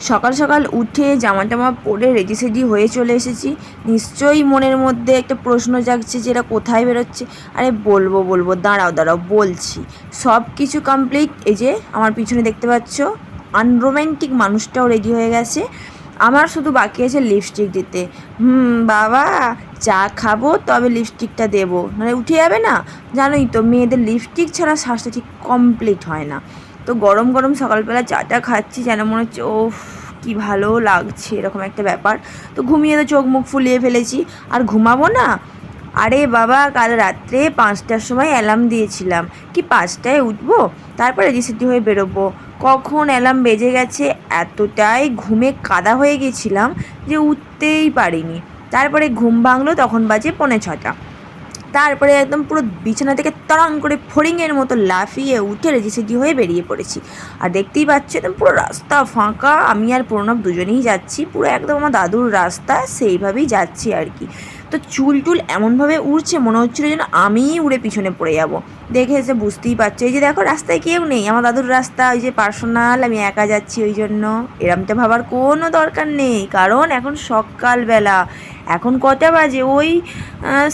সকাল সকাল উঠে জামা টামা পরে রেডি সেডি হয়ে চলে এসেছি। নিশ্চয়ই মনের মধ্যে একটা প্রশ্ন জাগছে যে এটা কোথায় বেরোচ্ছে। আরে বলব বলব, দাঁড়াও দাঁড়াও, বলছি। সব কিছু কমপ্লিট এই যে আমার পিছনে দেখতে পাচ্ছ আনরোম্যান্টিক মানুষটাও রেডি হয়ে গেছে। আমার শুধু বাকি আছে লিপস্টিক দিতে। হুম, বাবা, চা খাব, তবে লিপস্টিকটা দেবো। মানে উঠে যাবে না? জানোই তো, মেয়েদের লিপস্টিক ছাড়া শ্বাসটা ঠিক কমপ্লিট হয় না। তো গরম গরম সকালবেলা চাটা খাচ্ছি যেন মনে হচ্ছে ও কি ভালো লাগছে, এরকম একটা ব্যাপার। তো ঘুমিয়ে তো চোখ মুখ ফুলিয়ে ফেলেছি। আর ঘুমাবো না? আরে বাবা, কাল রাত্রে পাঁচটার সময় অ্যালার্ম দিয়েছিলাম। কি পাঁচটায় উঠবো? তারপরে রেজিস্ট্রি হয়ে বেরোবো। কখন অ্যালার্ম বেজে গেছে এতটাই ঘুমে কাদা হয়ে গেছিলাম যে উঠতেই পারিনি। তারপরে ঘুম ভাঙলো, তখন বাজে পৌনে ছটা তারপরে একদম পুরো বিছানা থেকে তরাং করে ফড়িংয়ের মতো লাফিয়ে উঠে রেজিসিডি হয়ে বেরিয়ে পড়েছি। আর দেখতেই পাচ্ছি, একদম পুরো রাস্তা ফাঁকা। আমি আর প্রণব দুজনেই যাচ্ছি। পুরো একদম আমার দাদুর রাস্তা, সেইভাবেই যাচ্ছি আর কি। তো চুল টুল এমনভাবে উড়ছে, মনে হচ্ছিল যেন আমিই উড়ে পিছনে পড়ে যাব। দেখে এসে বুঝতেই পারছ, এই যে দেখো, রাস্তায় কেউ নেই, আমার দাদুর রাস্তা, ওই যে পার্সোনাল, আমি একা যাচ্ছি ওই জন্য। এরমটা ভাবার কোনো দরকার নেই, কারণ এখন সকালবেলা, এখন কটা বাজে? ওই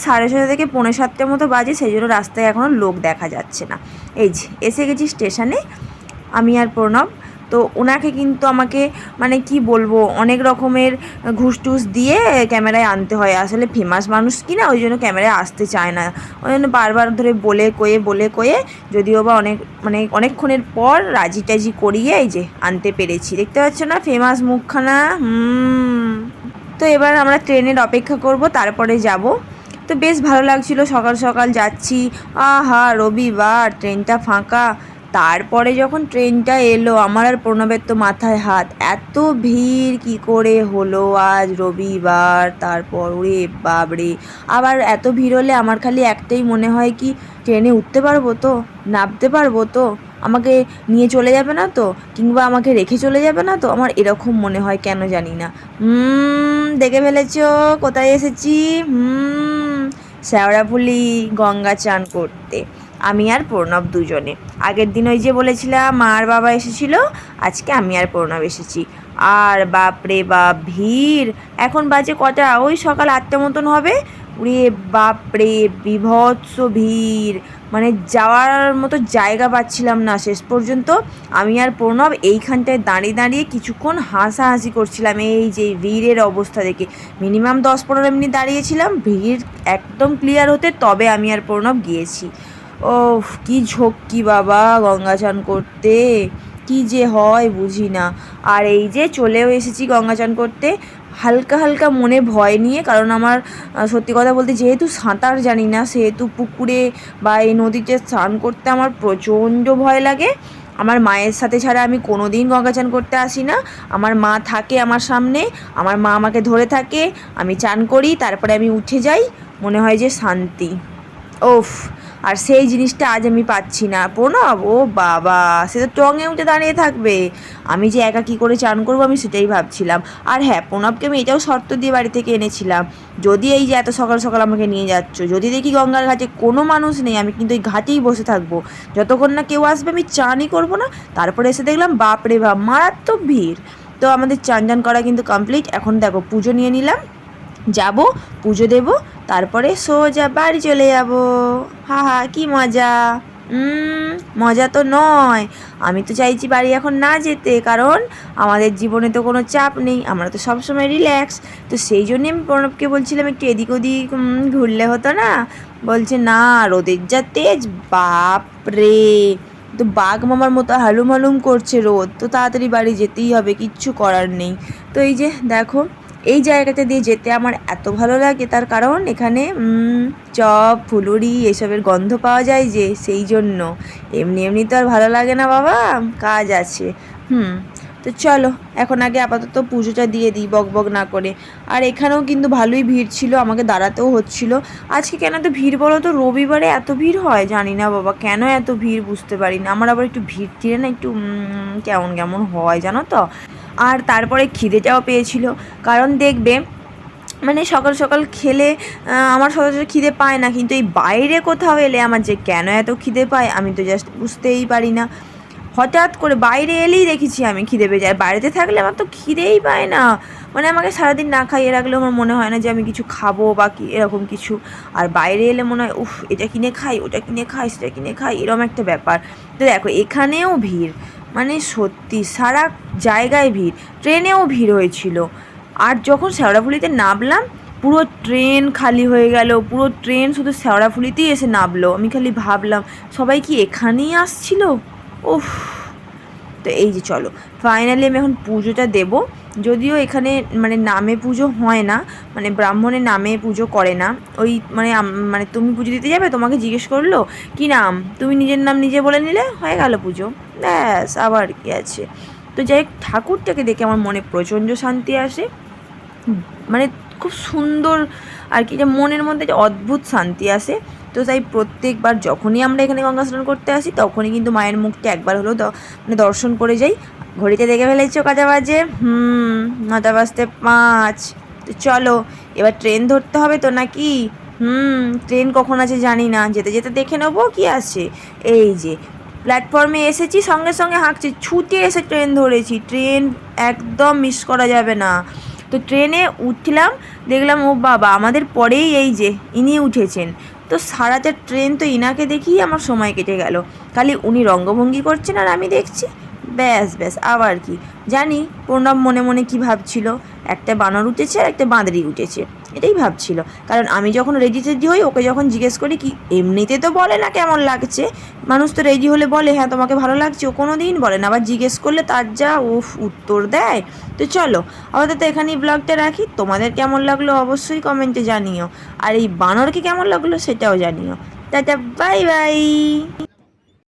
সাড়ে ছটা থেকে পৌনে সাতটার মতো বাজে সেই জন্য রাস্তায় এখনও লোক দেখা যাচ্ছে না। এই যে, এসে গেছি স্টেশনে, আমি আর প্রণব তো ওনাকে কিন্তু আমাকে মানে কি বলব, অনেক রকমের ঘুষ টুস দিয়ে ক্যামেরায় আনতে হয়। আসলে ফেমাস মানুষ কি না, ওই জন্য ক্যামেরায় আসতে চায় না। ওই জন্য বারবার ধরে বলে কয়ে বলে কয়ে, যদিও বা অনেক মানে অনেকক্ষণের পর রাজি টাজি করিয়ে এই যে আনতে পেরেছি। দেখতে পাচ্ছ না ফেমাস মুখখানা? তো এবার আমরা ট্রেনের অপেক্ষা করব, তারপরে যাব। তো বেশ ভালো লাগছিল, সকাল সকাল যাচ্ছি। আহা, রবিবার, ট্রেনটা ফাঁকা। তারপরে যখন ট্রেনটা এলো, আমার আর প্রণবের তো মাথায় হাত। এত ভিড়, কি করে হলো আজ রবিবার? তারপর ওরে বাবরে আবার এত ভিড় হলে আমার খালি একটাই মনে হয় কি, ট্রেনে উঠতে পারব তো? নামতে পারব তো? আমাকে নিয়ে চলে যাবে না তো? কিংবা আমাকে রেখে চলে যাবে না তো? আমার এরকম মনে হয়, কেন জানি না। হুম, দেখে ফেলেছ? কোথায় এসেছি? হুম, শ্যাওড়াফুলি গঙ্গা চান করতে। আমি আর প্রণব দুজনে। আগের দিন ওই যে বলেছিলাম, মা আর বাবা এসেছিল, আজকে আমি আর প্রণব এসেছি। আর বাপরে বাপ, ভিড়! এখন বাজে কটা? ওই সকাল আটটা মতন হবে। উড়ে বাপরে বিভৎস ভিড়! মানে যাওয়ার মতো জায়গা পাচ্ছিলাম না শেষ পর্যন্ত। আমি আর প্রণব এইখানটায় দাঁড়িয়ে দাঁড়িয়ে কিছুক্ষণ হাসাহাসি করছিলাম, এই যে ভিড়ের অবস্থা দেখে। মিনিমাম দশ পনেরো মিনিট দাঁড়িয়েছিলাম, ভিড় একদম ক্লিয়ার হতে তবে আমি আর প্রণব গিয়েছি। ও কি ঝক্কি বাবা গঙ্গা চান করতে। কি যে হয় বুঝি না। আর এই যে চলেও এসেছি গঙ্গা চান করতে। হালকা হালকা মনে ভয় নিয়ে, কারণ আমার সত্যি কথা বলতে যেহেতু সাঁতার জানি না, সেহেতু পুকুরে বা এই নদীতে স্নান করতে আমার প্রচণ্ড ভয় লাগে। আমার মায়ের সাথে ছাড়া আমি কোনো দিন গঙ্গা চান করতে আসি না। আমার মা থাকে আমার সামনে, আমার মা আমাকে ধরে থাকে। আমি চান করি, তারপরে আমি উঠে যাই। মনে হয় যে শান্তি। ওফ আর সেই জিনিসটা আজ আমি পাচ্ছি না। প্রণব, ও বাবা, সে তো টঙে উঠে দাঁড়িয়ে থাকবে। আমি যে একা কী করে চান করব আমি সেটাই ভাবছিলাম। আর হ্যাঁ প্রণবকে আমি এটাও শর্ত দিয়ে বাড়ি থেকে এনেছিলাম। যদি এই যে এত সকাল সকাল আমাকে নিয়ে যাচ্ছ, যদি দেখি গঙ্গার ঘাটে কোনো মানুষ নেই, আমি কিন্তু এই ঘাটেই বসে থাকব। যতক্ষণ না কেউ আসবে, আমি চানই করব না। তারপরে এসে দেখলাম বাপরে বাপ, মারাত্মক ভিড়। তো আমাদের চান করা কিন্তু কমপ্লিট এখন দেখো, পুজো নিয়ে নিলাম। যাব, পুজো দেব। তারপরে সোজা বাড়ি চলে যাব। হা হা, কি মজা। মজা তো নয়। আমি তো চাইছি বাড়ি এখন না যেতে, কারণ আমাদের জীবনে তো কোনো চাপ নেই। আমরা তো সবসময় রিল্যাক্স তো সেই জন্যই আমি প্রণবকে বলছিলাম, একটু এদিক ওদিক ঘুরলে হতো না? বলছে, না, রোদের যা তেজ বাপ রে তো বাঘ মামার মতো হালুম হালুম করছে রোদ। তো তাড়াতাড়ি বাড়ি যেতেই হবে, কিচ্ছু করার নেই। তো এই যে, দেখো এই জায়গাটা দিয়ে যেতে আমার এত ভালো লাগে। তার কারণ এখানে চপ, ফুলুরি এসবের গন্ধ পাওয়া যায় যে সেই জন্য। এমনি এমনি তো আর ভালো লাগে না বাবা, কাজ আছে। হুম, তো চলো, এখন আগে আপাতত পুজোটা দিয়ে দিই, বক বক না করে। আর এখানেও কিন্তু ভালোই ভিড় ছিল, আমাকে দাঁড়াতেও হচ্ছিল। আজকে কেন এত ভিড় বলো তো, রবিবারে এত ভিড় হয়? জানি না বাবা, কেন এত ভিড় বুঝতে পারি না। আমার আবার একটু ভিড় টিড়ে না একটু কেমন কেমন হয় জানো তো? আর তারপরে খিদেটাও পেয়েছিল। কারণ দেখবে মানে সকাল সকাল খেলে আমার সচরাচর খিদে পায় না, কিন্তু এই বাইরে কোথাও এলে আমার যে কেন এত খিদে পায়, আমি তো জাস্ট বুঝতেই পারি না। হঠাৎ করে বাইরে এলেই দেখেছি আমি খিদে পেয়ে যায়। বাড়িতে থাকলে আমার তো খিদেই পায় না। মানে আমাকে সারাদিন না খাইয়ে রাখলেও আমার মনে হয় না যে আমি কিছু খাব বা কি, এরকম কিছু। আর বাইরে এলে মনে হয়, উফ, এটা কিনে খাই, ওটা কিনে খাই, সেটা কিনে খাই এরকম একটা ব্যাপার। তো দেখো, এখানেও ভিড়। মানে সত্যি, সারা জায়গায় ভিড়। ট্রেনেও ভিড় হয়েছিল। আর যখন শেওড়াফুলিতে নামলাম, পুরো ট্রেন খালি হয়ে গেল, পুরো ট্রেন শুধু শেওড়াফুলিতেই এসে নামলো। আমি খালি ভাবলাম, সবাই কি এখানেই আসছিল? উফ। তো এই যে চলো ফাইনালি আমি এখন পুজোটা দেব। যদিও এখানে মানে নামে পুজো হয় না মানে ব্রাহ্মণের নামে পুজো করে না। ওই মানে মানে তুমি পুজো দিতে যাবে তোমাকে জিজ্ঞেস করল কি নাম? তুমি নিজের নাম নিজে বলে নিলে? হয়ে গেল পুজো। ব্যাস আবার কি আছে। তো যাই হোক, ঠাকুরটাকে দেখে আমার মনে প্রচণ্ড শান্তি আসে। মানে খুব সুন্দর আর কি যে মনের মধ্যে যে অদ্ভুত শান্তি আসে। তো তাই প্রত্যেকবার যখনই আমরা এখানে গঙ্গা স্নান করতে আসি, তখনই কিন্তু মায়ের মুখটা একবার হলেও মানে দর্শন করে যাই। ঘড়িতে দেখে ফেলেছো কটা বাজে? হুম, নটা বাজতে পাঁচ। তো চলো, এবার ট্রেন ধরতে হবে তো নাকি? হুম, ট্রেন কখন আছে জানি না। যেতে যেতে দেখে নেব কি আছে। এই যে, প্ল্যাটফর্মে এসেছি, সঙ্গে সঙ্গে হাঁকছি। ছুটে এসে ট্রেন ধরেছি। ট্রেন একদম মিস করা যাবে না। তো ট্রেনে উঠলাম, দেখলাম ও বাবা, আমাদের পরেই এই যে, ইনি উঠেছেন। তো সারাতে ট্রেন তো ইনাকে দেখেই আমার সময় কেটে গেল। খালি উনি রঙ্গভঙ্গি করছেন আর আমি দেখছি। ব্যাস ব্যাস, আবার কি? জানি প্রণব মনে মনে কি ভাবছিল? একটা বানর উঠেছে আর একটা বাঁদরি উঠেছে। এটাই ভাবছিল। কারণ আমি যখন রেডি টেডি হই, ওকে যখন জিজ্ঞেস করি কি, এমনিতে তো বলে না কেমন লাগছে? মানুষ তো রেডি হলে বলে হ্যাঁ তোমাকে ভালো লাগছে। ও কোনো দিন বলে না। আবার জিজ্ঞেস করলে তার যা, উফ, উত্তর দেয়। তো চলো, আপাতত এখানেই ব্লগটা রাখি। তোমাদের কেমন লাগল অবশ্যই কমেন্টে জানিও। আর এই বানরকে কেমন লাগল সেটাও জানিও। Tata, bye bye.